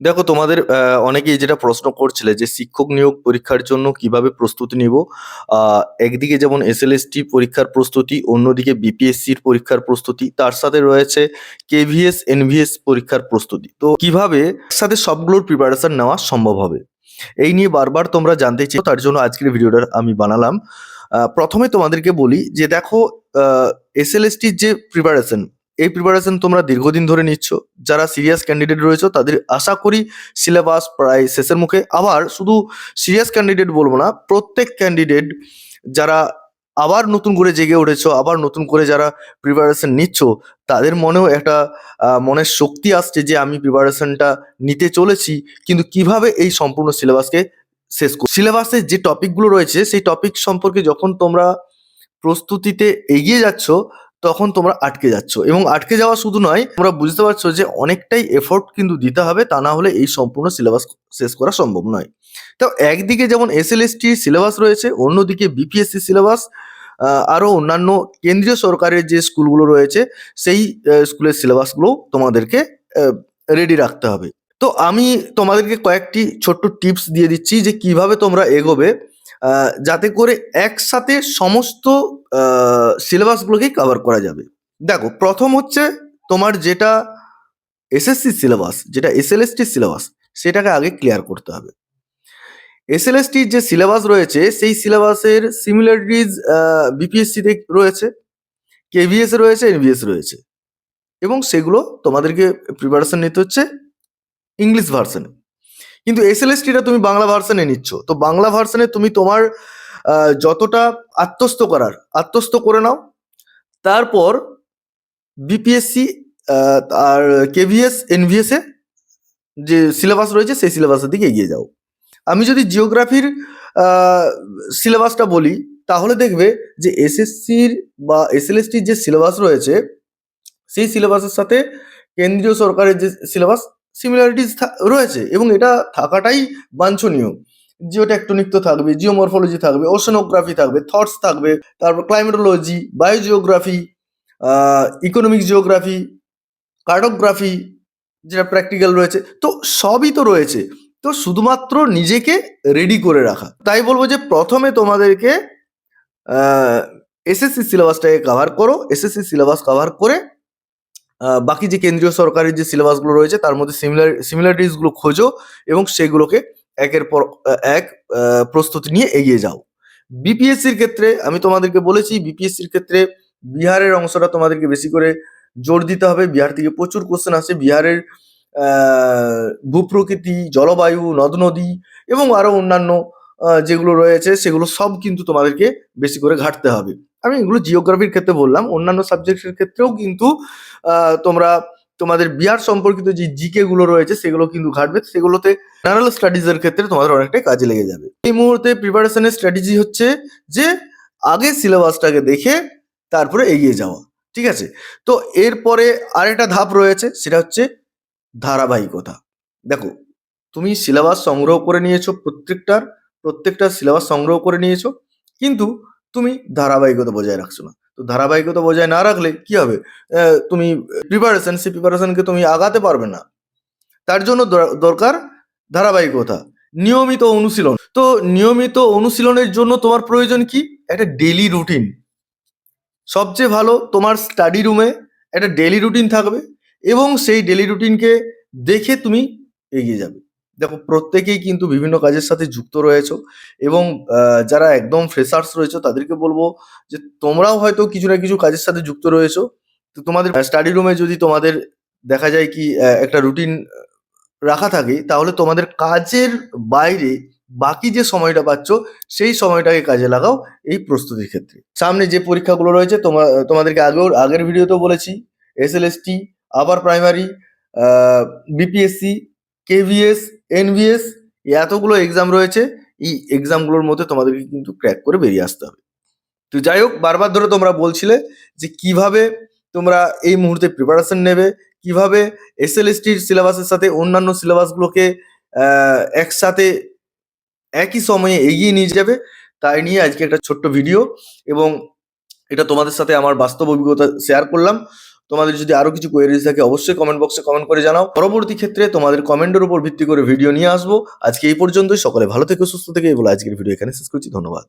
দেখো, তোমাদের অনেকেই যেটা প্রশ্ন করছিলে যে শিক্ষক নিয়োগ পরীক্ষার জন্য কীভাবে প্রস্তুতি নিব একদিকে যেমন এসএলএসটি পরীক্ষার প্রস্তুতি, অন্যদিকে বিপিএসসির পরীক্ষার প্রস্তুতি, তার সাথে রয়েছে কেভিএস এনভিএস পরীক্ষার প্রস্তুতি। তো কীভাবে একসাথে সবগুলোর প্রিপারেশন নেওয়া সম্ভব হবে? এই নিয়ে বারবার তোমরা জানতে চাই তার জন্য আজকের ভিডিওটা আমি বানালাম। প্রথমে তোমাদেরকে বলি যে দেখো এসএলএসটির যে প্রিপারেশন এই প্রিপারেশন তোমরা দীর্ঘদিন ধরে নিচ্ছ। যারা সিরিয়াস ক্যান্ডিডেট রয়েছে, তাদের আশা করি সিলেবাস প্রায় শেষের মুখে। আবার শুধু সিরিয়াস ক্যান্ডিডেট বলব না, প্রত্যেক ক্যান্ডিডেট যারা আবার নতুন করে জেগে উঠেছো, আবার নতুন করে যারা প্রিপারেশন নিচ্ছ, তাদের মনেও একটা মনের শক্তি আসছে যে আমি প্রিপারেশনটা নিতে চলেছি, কিন্তু কীভাবে এই সম্পূর্ণ সিলেবাসকে শেষ করব? সিলেবাসে যে টপিকগুলো রয়েছে, সেই টপিক সম্পর্কে যখন তোমরা প্রস্তুতিতে এগিয়ে যাচ্ছ তখন তোমরা আটকে যাচ্ছ। এবং আটকে যাওয়া শুধু নয়, তোমরা বুঝতে পারছ যে অনেকটাই এফোর্ট কিন্তু দিতে হবে, তা না হলে এই সম্পূর্ণ সিলেবাস শেষ করা সম্ভব নয়। তো একদিকে যেমন এসএলএসটি সিলেবাস রয়েছে, অন্যদিকে বিপিএসসি সিলেবাস আরও অন্যান্য কেন্দ্রীয় সরকারের যে স্কুলগুলো রয়েছে, সেই স্কুলের সিলেবাসগুলো তোমাদেরকে রেডি রাখতে হবে। তো আমি তোমাদেরকে কয়েকটি ছোট্ট টিপস দিয়ে দিচ্ছি যে কীভাবে তোমরা এগোবে। যাতে করে একসাথে সমস্ত সিলেবাসগুলোকেই কভার করা যাবে। দেখো, প্রথম হচ্ছে তোমার যেটা এসএসসি সিলেবাস, যেটা এসএলএসটি সিলেবাস, সেটাকে আগে ক্লিয়ার করতে হবে। এসএলএসটির যে সিলেবাস রয়েছে, সেই সিলেবাসের সিমিলারিটিজ বিপিএসসিতে রয়েছে কেভিএস রয়েছে এনভিএস রয়েছে। এবং সেগুলো তোমাদেরকে প্রিপারেশন নিতে হচ্ছে ইংলিশ ভার্সনে কিন্তু এসএলএসটিটা তুমি বাংলা ভার্সনে নিচ্ছ। তো বাংলা ভার্সনে তুমি তোমার যতটা আত্মস্থ করার, আত্মস্থ করে নাও। তারপর বিপিএসসি আর কেভিএস এনভিএস যে সিলেবাস রয়েছে সেই সিলেবাসের দিকে এগিয়ে যাও। আমি যদি জিওগ্রাফির সিলেবাসটা বলি, তাহলে দেখবে যে এসএসসির বা এসএলএসটির যে সিলেবাস রয়েছে, সেই সিলেবাসের সাথে কেন্দ্রীয় সরকারের যে সিলেবাস সিমিলারিটিস রয়েছে এবং এটা থাকাটাই বাঞ্ছনীয়। জিওটেকটনিক তো থাকবে জিওমরফোলজি থাকবে ওশনোগ্রাফি থাকবে থটস থাকবে, তারপর climatology biogeography economic geography cartography যেটা প্র্যাকটিক্যাল রয়েছে, তো সবই তো রয়েছে। তো শুধুমাত্র নিজেকে রেডি করে রাখা। তাই বলব যে প্রথমে তোমাদেরকে এসএসসি সিলেবাসটাকে কাভার করো এসএসসি সিলেবাস কভার করে বাকি যে কেন্দ্রীয় সরকারের যে সিলেবাসগুলো রয়েছে, তার মধ্যে সিমিলার সিমিলারিটিসগুলো খোঁজো এবং সেগুলোকে একের পর এক প্রস্তুতি নিয়ে এগিয়ে যাও। বিপিএসসির ক্ষেত্রে আমি তোমাদেরকে বলেছি বিপিএসসির ক্ষেত্রে বিহারের অংশটা তোমাদেরকে বেশি করে জোর দিতে হবে। বিহার থেকে প্রচুর কোশ্চেন আসে। বিহারের ভূপ্রকৃতি, জলবায়ু নদ নদী এবং আরও অন্যান্য যেগুলো রয়েছে, সেগুলো সব কিন্তু তোমাদেরকে বেশি করে ঘাটতে হবে। আমি এগুলো জিওগ্রাফির ক্ষেত্রে বললাম, অন্যান্য সাবজেক্টের ক্ষেত্রেও কিন্তু তোমরা, তোমাদের বিহার সম্পর্কিত যে জিকে গুলো রয়েছে, সেগুলো কিন্তু ঘাটবে। সেগুলোতে জেনারেল স্টাডিজ এর ক্ষেত্রে তোমাদের অনেকটাই কাজে লেগে যাবে। এই মুহূর্তে প্রিপারেশনের স্ট্র্যাটেজি হচ্ছে যে, আগে সিলেবাসটাকে দেখে তারপরে এগিয়ে যাওয়া, ঠিক আছে? তো এরপরে আরেকটা ধাপ রয়েছে, সেটা হচ্ছে ধারাবাহিকতা। দেখো, তুমি সিলেবাস সংগ্রহ করে নিয়েছো প্রত্যেকটার, প্রত্যেকটা সিলেবাস সংগ্রহ করে নিয়েছো, কিন্তু তুমি ধারাবাহিকতা বজায় রাখছো না। তো ধারাবাহিকতা বজায় না রাখলে কি হবে? তুমি প্রিপারেশন সেই প্রিপারেশনকে তুমি আগাতে পারবে না। তার জন্য দরকার ধারাবাহিকতা। নিয়মিত অনুশীলন। তো নিয়মিত অনুশীলনের জন্য তোমার প্রয়োজন কি? একটা ডেলি রুটিন সবচেয়ে ভালো তোমার স্টাডি রুমে একটা ডেলি রুটিন থাকবে এবং সেই ডেলি রুটিনকে দেখে তুমি এগিয়ে যাবে। দেখো, প্রত্যেকেই কিন্তু বিভিন্ন কাজের সাথে যুক্ত রয়েছো এবং যারা একদম ফ্রেশার্স রয়েছে তাদেরকে বলব যে তোমরাও হয়তো কিছু না কিছু কাজের সাথে যুক্ত রয়েছো। তো তোমাদের স্টাডি রুমে যদি তোমাদের দেখা যায় কি একটা রুটিন রাখা থাকে, তাহলে তোমাদের কাজের বাইরে বাকি যে সময়টা পাচ্ছ, সেই সময়টাকে কাজে লাগাও এই প্রস্তুতির ক্ষেত্রে। সামনে যে পরীক্ষাগুলো রয়েছে, তোমা, তোমাদেরকে আগেও, আগের ভিডিওতেও বলেছি এসএলএসটি আবার প্রাইমারি বিপিএসসি কেভিএস এনভিএস এতগুলো এক্সাম রয়েছে, এই এক্সামগুলোর মধ্যে তোমাদেরকে কিন্তু ক্র্যাক করে বেরিয়ে আসতে হবে। তো যাই হোক, বারবার ধরে তোমরা বলছিলে যে কীভাবে তোমরা এই মুহূর্তে প্রিপারেশন নেবে, কীভাবে এসএলএসটির সিলেবাসের সাথে অন্যান্য সিলেবাসগুলোকে একসাথে, একই সময়ে এগিয়ে নিয়ে যাবে, তাই নিয়ে আজকে একটা ছোট্ট ভিডিও এবং এটা তোমাদের সাথে আমার বাস্তব অভিজ্ঞতা শেয়ার করলাম। তোমাদের যদি আরও কিছু কোয়েরিজ থাকে, অবশ্যই কমেন্ট বক্সে কমেন্ট করে জানাও। পরবর্তী ক্ষেত্রে তোমাদের কমেন্টের উপর ভিত্তি করে ভিডিও নিয়ে আসব। আজকে এই পর্যন্তই। সকলে ভালো থেকে, সুস্থ থেকে। বলে আজকের ভিডিও এখানে শেষ করছি। ধন্যবাদ।